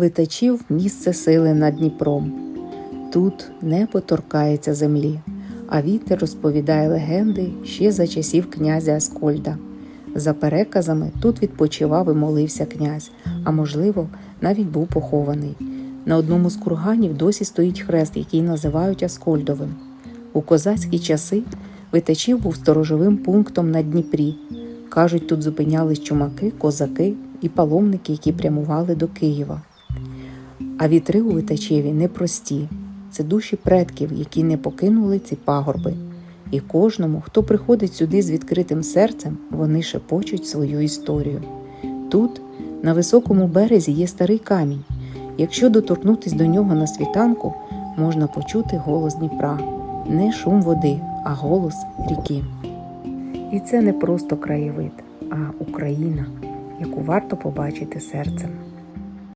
Витачів місце сили над Дніпром. Тут небо торкається землі, а вітер розповідає легенди ще за часів князя Аскольда. За переказами, тут відпочивав і молився князь, а можливо, навіть був похований. На одному з курганів досі стоїть хрест, який називають Аскольдовим. У козацькі часи Витачів був сторожовим пунктом на Дніпрі. Кажуть, тут зупинялись чумаки, козаки і паломники, які прямували до Києва. А вітри у Витачеві непрості. Це душі предків, які не покинули ці пагорби. І кожному, хто приходить сюди з відкритим серцем, вони шепочуть свою історію. Тут, на високому березі, є старий камінь. Якщо доторкнутись до нього на світанку, можна почути голос Дніпра. Не шум води, а голос ріки. І це не просто краєвид, а Україна, яку варто побачити серцем.